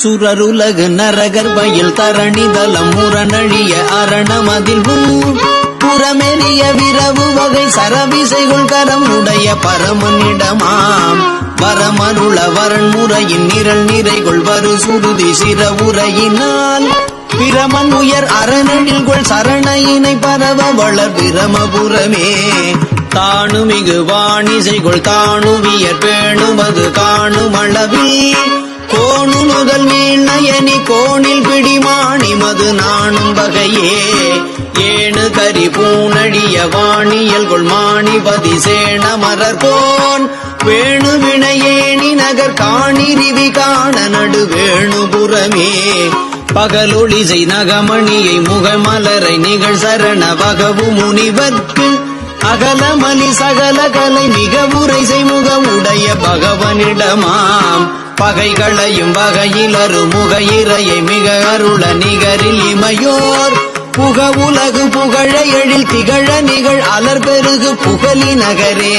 சுரருலகு வயல் தரணிதலம் முரணழிய அரணமதில் புறமெறிய விரவு வகை சரவிசைகள் கரம் உடைய பரமனிடமாம். வரமருள வரன்முறையின் நிரல் நிறைகள் வரு சுருதி சிற உரையினால் பிரமன் உயர் அரணழில்கொள் சரணையினை பரவ வளர் பிரமபுரமே. தானுமிகு வாணிசைகள் தானுவியற் பேணுவது காணுமளவில் கோணு மீனயனி கோணில் பிடிமாணி மது நாணும் வகையே. ஏணு கரி பூணடிய வாணியல் கொள்மாணிபதி சேண மலர்கோன் வேணு வினையேணி நகர் காணிரிவி காண நடு வேணுபுறமே பகலொளிசை நகமணியை முகமலரை நிகழ் சரண வகவு முனிவர்க்கு. அகலமலி சகல கலை மிக உரைசை முகம் உடைய பகவனிடமாம். பகைகளையும் வகையிலரு முகையிறையை மிக அருள நிகரில் இமையோர். புக உலகு புகழ எழில் திகழ நிகழ் அலர் பெருகு புகலி நகரே.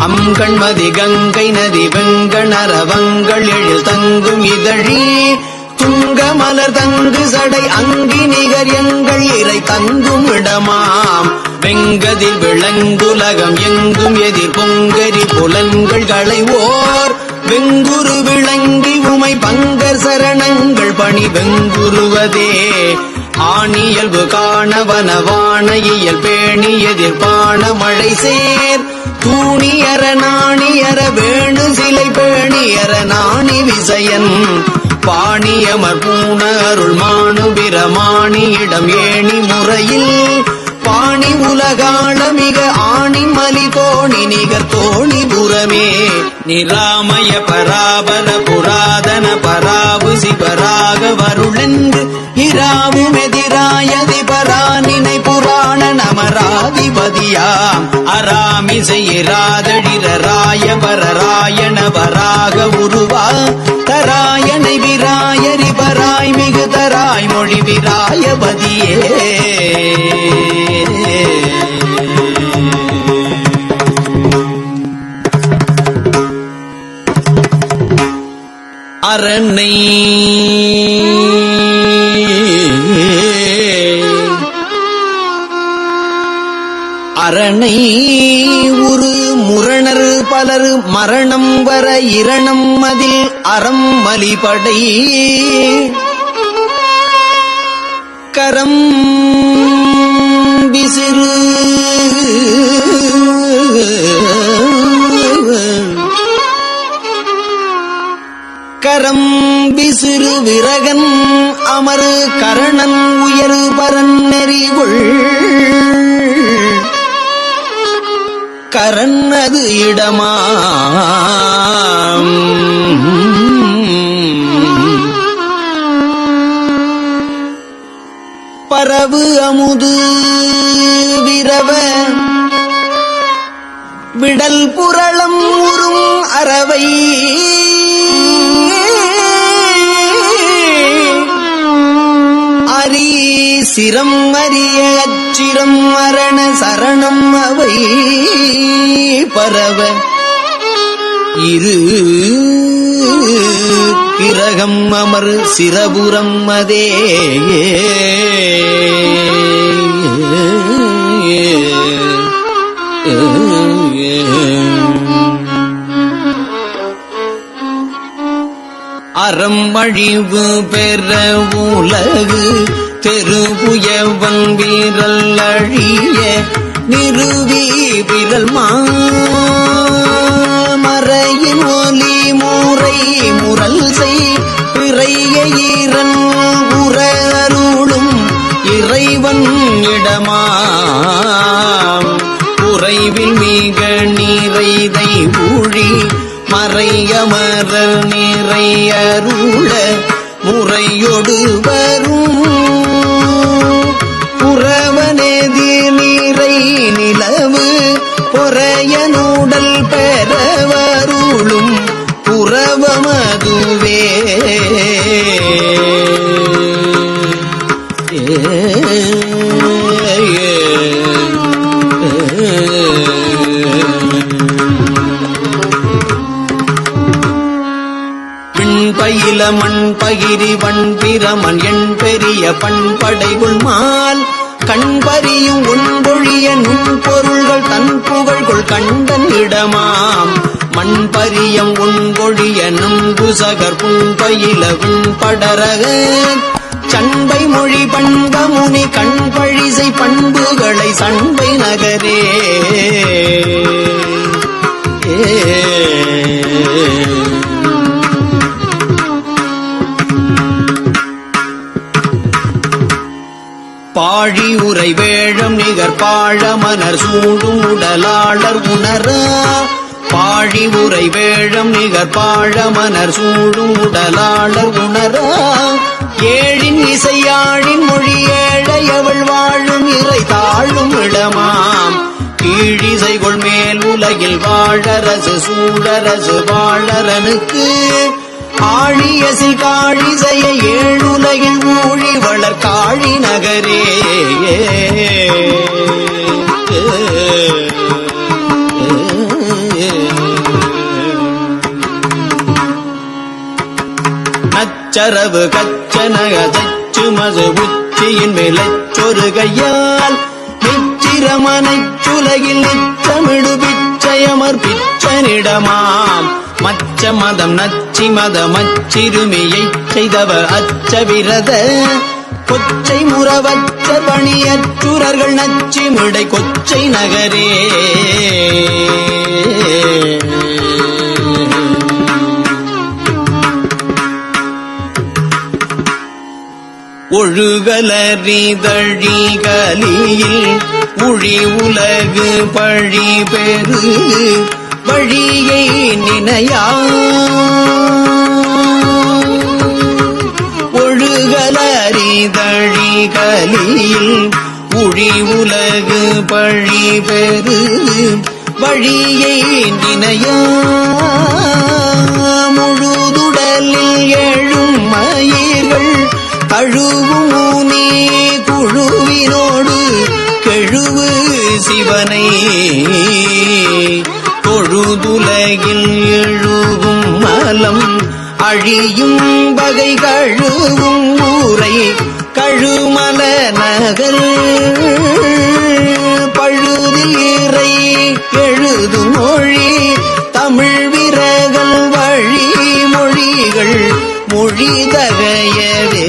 அம்கண்மதி கங்கை நதி வெங்கணரவங்கள் எழில் தங்கும் இதழி. துங்க மலர் தங்கு சடை அங்கி நிகர் எங்கள் இறை தங்கும் இடமாம். வெங்கதில் விளங்குலகம் எங்கும் எதிர் பொங்கரி புலன்கள் களைவோர். வெங்குரு விளங்கி உமை பங்கர் சரணங்கள் பணி வெங்குருவதே. ஆணியல்பு காணவன வாணையியல் பேணி எதிர்பான மழை சேர். தூணியர நாணியர வேணு சிலை பேணியர நாணி விசயன். பாணியமர் பூண அருள் மானு பிரமாணியிடம் ஏணி முறையில். பாணி உலகாள மிக ஆணி மலி தோணி நிகர் தோணி புறமே நிராமய பராபல புராதன பராபு சிவராக வருளென்று இராவும் எதிராயதி பரானினை புராண நமராதிபதியாம் அராமிசை இராதழிர ராய வரராயண வராக உருவா. தராயணை விராயரி பராய் மிகு தராய் மொழி விராயபதியே. அரணை உரு முரணர் பலர் மரணம் வர இரணம் அதில் அறம் மலிபடை கரம் விசிறு. கரம் விசிறு விரகன் அமரு கரணன் உயரு பரன் நெறிகுள். கரன்னது இடமா பரவு அமுது விரவ விடல் புரளம் உறும் அறவை. அரி சிரம் அரிய அச்சிரம் மரண சரணம் அவை. பரவ இரு கிரகம் அமர் சிரபுரம் அதே. அறம் பெற உலகு தெருபுயவன் வீரல் அழிய நிறுவி விரல் மறையின் ஒலி மூரை முரல் செய். பிறைய ஈரன் உறருளும் இறைவன் இடமாம். உறைவில் மிக நீரைதை ஊழி மறையமர நிறையருள முறையொடு வரும். புறவனேதி நீரை நிலவு பொறையனூடல் பெறவருளும் புறவமதுவே. பயில மண் பகிரி வண் பிரமன் எண் பெரிய பண்படைகுள் மால் கண்பறியும் உண்பொழிய நுண்பொருள்கள் தன் புகழ்கொள் கண்டன் இடமாம். மண்பரியம் உண்பொழிய நுண்புசகர் புண்பயில படரக. சண்பை மொழி பண்பமுனி கண்பழிசை பண்புகளை சண்பை நகரே. ஏ. வாழி உரை வேழம் நிகர் பாழமனர் சூடும் உடலாளர் உணர. பாழி உரை வேழம் நிகர் பாழமனர் சூடும் உடலாளர் உணர. ஏழின் இசையாழின் மொழி ஏழையவள் வாழும் இறை தாழும் இடமாம். கீழிசைகொள் மேல் உலகில் வாழரசு சூழரசு வாழரனுக்கு. ஆழியசி காழிசைய ஏழுலகில் ஊழி வளர் காழி நகரே. நச்சரவு கச்சனக தச்சு மது உச்சியின் மேலச்சொரு கையால் நிச்சிரமனைச் சுலகில் நிச்சமிடு பிச்சையமர் பிச்சனிடமாம். மச்ச மதம் நச்சி மதம் அச்சிறுமியைச் செய்தவ அச்சவிரத கொச்சை முறவச்ச பணியற்றுரர்கள் நச்சி மிடை கொச்சை நகரே. ஒழுகலறிதழிகலியில் உழி உலகு பழி பெரு வழியை நினையா ஒழுகலறிதழிகளில் உழி உலகு பழி பெரு வழியை நினையா முழுதுடலில் எழும் மயிர்கள் தழுவும் நீ குழுவினோடு கெழுவு சிவனை. தொழுதுலகில் எழுவும் மலம் அழியும் வகை கழுவும் ஊரை கழுமல நகர் பழுதில் இறை எழுது மொழி தமிழ் விரகல் வழி மொழிகள் மொழி தகையவே